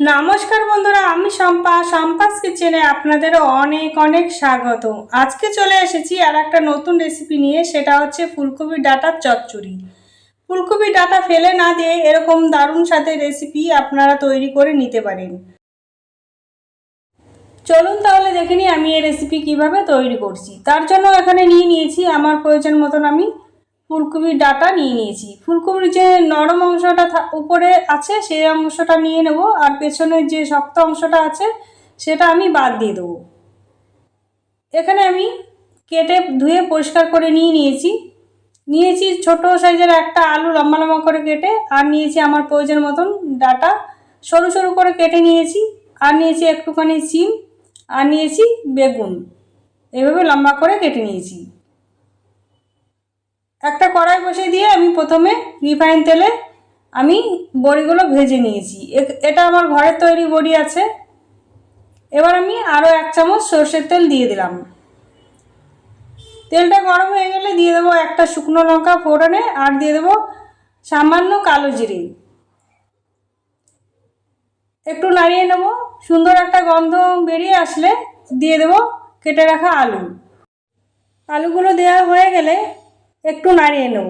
নমস্কার বন্ধুরা, আমি শম্পা। শম্পাস কিচেনে আপনাদের অনেক অনেক স্বাগত। আজকে চলে এসেছি আর একটা নতুন রেসিপি নিয়ে, সেটা হচ্ছে ফুলকপির ডাটার চচ্চড়ি। ফুলকপির ডাটা ফেলে না দিয়ে এরকম দারুণ সাথে রেসিপি আপনারা তৈরি করে নিতে পারেন। চলুন তাহলে দেখে নিই আমি এই রেসিপি কীভাবে তৈরি করছি। তার জন্য এখানে নিয়ে নিয়েছি, আমার প্রয়োজন মতন আমি ফুলকপির ডাটা নিয়ে নিয়েছি। ফুলকপির যে নরম অংশটা উপরে আছে, সেই অংশটা নিয়ে নেব আর পেছনের যে শক্ত অংশটা আছে, সেটা আমি বাদ দিয়ে দেবো। এখানে আমি কেটে ধুয়ে পরিষ্কার করে নিয়ে নিয়েছি। নিয়েছি ছোট সাইজের একটা আলু লম্বা লম্বা করে কেটে আর নিয়েছি আমার প্রয়োজন মতন ডাটা। সরু সরু করে কেটে নিয়েছি আর নিয়েছি একটুখানি সিম আর নিয়েছি বেগুন। এভাবে লম্বা করে কেটে নিয়েছি। একটা কড়াই বসিয়ে দিয়ে আমি প্রথমে রিফাইন তেলে আমি বড়িগুলো ভেজে নিয়েছি। এটা আমার ঘরের তৈরি বড়ি আছে। এবার আমি আরও এক চামচ সর্ষের তেল দিয়ে দিলাম। তেলটা গরম হয়ে গেলে দিয়ে দেবো একটা শুকনো লঙ্কা ফোড়নে আর দিয়ে দেবো সামান্য কালো জিরে। একটু নাড়িয়ে নেব। সুন্দর একটা গন্ধ বেরিয়ে আসলে দিয়ে দেবো কেটে রাখা আলু। আলুগুলো দেওয়া হয়ে গেলে একটু নাড়িয়ে নেব।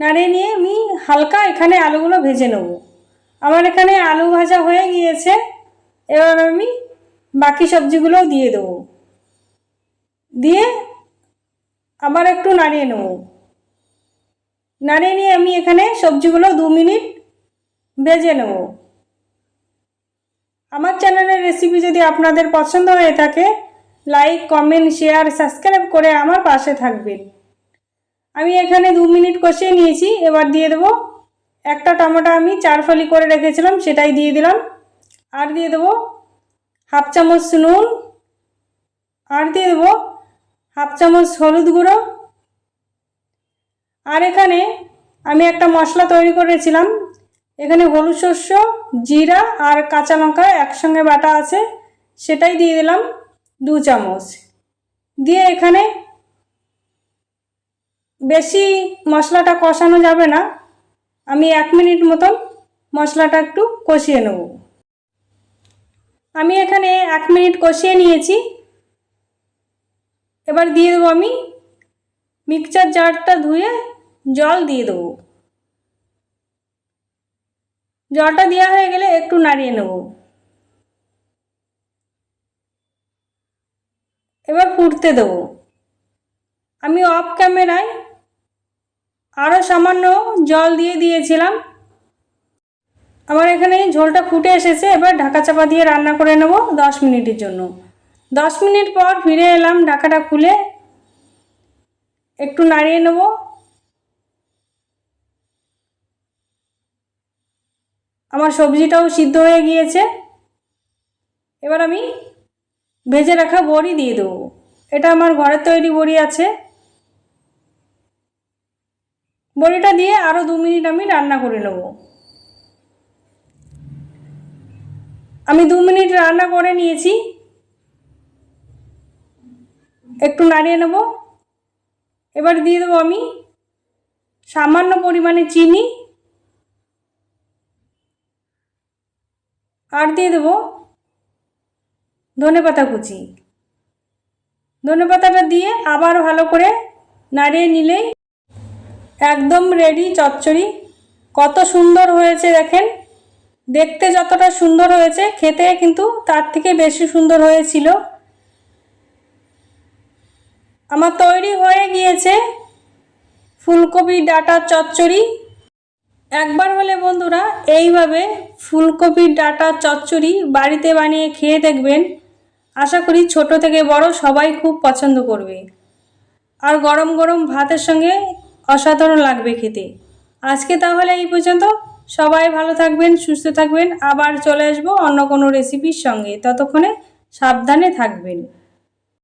নাড়িয়ে নিয়ে আমি হালকা এখানে আলুগুলো ভেজে নেব। আমার এখানে আলু ভাজা হয়ে গিয়েছে। এবার আমি বাকি সবজিগুলো দিয়ে দেবো। দিয়ে আবার একটু নাড়িয়ে নেব। নাড়িয়ে নিয়ে আমি এখানে সবজিগুলো দু মিনিট ভেজে নেব। আমার চ্যানেলের রেসিপি যদি আপনাদের পছন্দ হয়ে থাকে লাইক কমেন্ট শেয়ার সাবস্ক্রাইব করে আমার পাশে থাকবেন। আমি এখানে দু মিনিট কষিয়ে নিয়েছি, এবার দিয়ে দেবো। একটা টমেটো আমি চার ফালি করে রেখেছিলাম, সেটাই দিয়ে দিলাম। আর দিয়ে দেবো হাফ চামচ নুন। আর দিয়ে দেবো হাফ চামচ হলুদ গুঁড়ো। আর এখানে আমি একটা মশলা তৈরি করেছিলাম। এখানে হলুদ শস্য জিরা আর কাঁচা লঙ্কা একসঙ্গে বাটা আছে, সেটাই দিয়ে দিলাম। দু চামচ। দিয়ে এখানে বেশি মশলাটা কষানো যাবে না। আমি এক মিনিট মতন মশলাটা একটু কষিয়ে নেব। আমি এখানে এক মিনিট কষিয়ে নিয়েছি। এবার দিয়ে দেবো আমি মিক্সচার জারটা ধুয়ে জল দিয়ে দেবো। জলটা দেওয়া হয়ে গেলে একটু নাড়িয়ে নেব। এবার ফুটতে দেব। আমি অফ ক্যামেরায় আরও সামান্য জল দিয়ে দিয়েছিলাম। আমার এখানে ঝোলটা ফুটে এসেছে, এবার ঢাকা চাপা দিয়ে রান্না করে নেব দশ মিনিটের জন্য। দশ মিনিট পর ফিরে এলাম ঢাকাটা খুলে। একটু নাড়িয়ে নেব। আমার সবজিটাও সিদ্ধ হয়ে গিয়েছে। এবার আমি ভেজে রাখা বড়ি দিয়ে দেবো। এটা আমার ঘরের তৈরি বড়ি আছে। বড়িটা দিয়ে আরও দু মিনিট আমি রান্না করে নেব। আমি দু মিনিট রান্না করে নিয়েছি। একটু নাড়িয়ে নেব। এবার দিয়ে দেবো আমি সামান্য পরিমাণে চিনি। আর দিয়ে দেবো ধনে পাতা কুচি। ধনে পাতাটা দিয়ে আবার ভালো করে নাড়িয়ে নিলেই একদম রেডি চচ্চড়ি। কত সুন্দর হয়েছে দেখেন। দেখতে যতটা সুন্দর হয়েছে, খেতে কিন্তু তার থেকে বেশি সুন্দর হয়েছিল। আমার তৈরি হয়ে গিয়েছে ফুলকপি ডাটা চচ্চড়ি। একবার হলে বন্ধুরা, এইভাবে ফুলকপির ডাটা চচ্চড়ি বাড়িতে বানিয়ে খেয়ে দেখবেন। আশা করি ছোট থেকে বড় সবাই খুব পছন্দ করবে। আর গরম গরম ভাতের সঙ্গে অসাধারণ লাগবে খেতে। আজকে তাহলে এই পর্যন্ত। সবাই ভালো থাকবেন, সুস্থ থাকবেন। আবার চলে আসব অন্য কোনো রেসিপির সঙ্গে। ততক্ষণে সাবধানে থাকবেন।